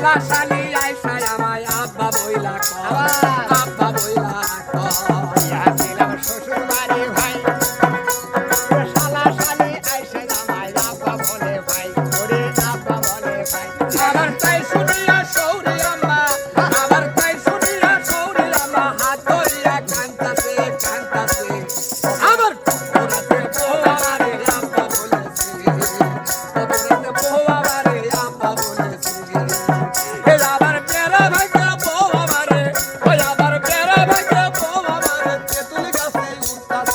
শালা শালি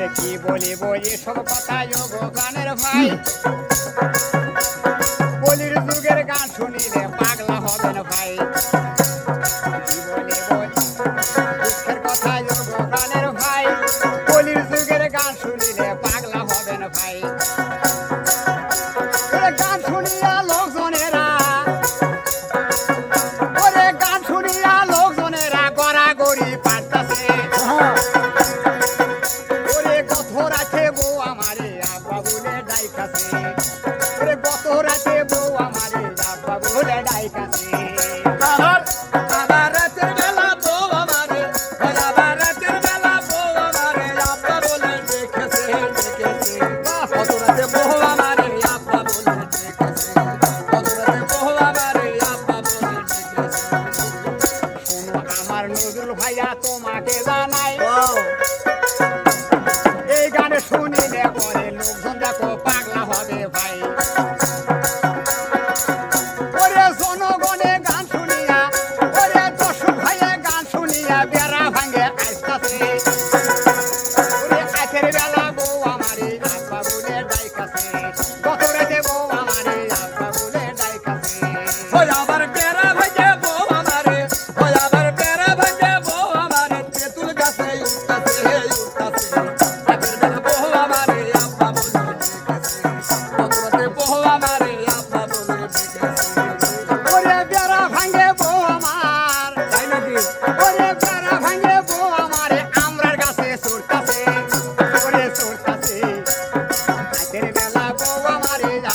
তোরে কি বলি বলি সব কথা যোগ গানের ভাই। বলির দুর্গের গান শুনিলে পাগলা হবেন ভাই। কথা যোগ গানের ভাই। বলির যুগের গান শুনিলে পাগলা হবেন ভাই। পাইয়া তোমাকে জানাই। এই গানে শুনিলে পরে লোকজন দেখো পাগলা হবে ভাই। ওরে জনগণে গান শুনিয়া ওরে দশ ভাইয়ে গান শুনিয়া বেড়া ভাঙে আসতেছে Maria.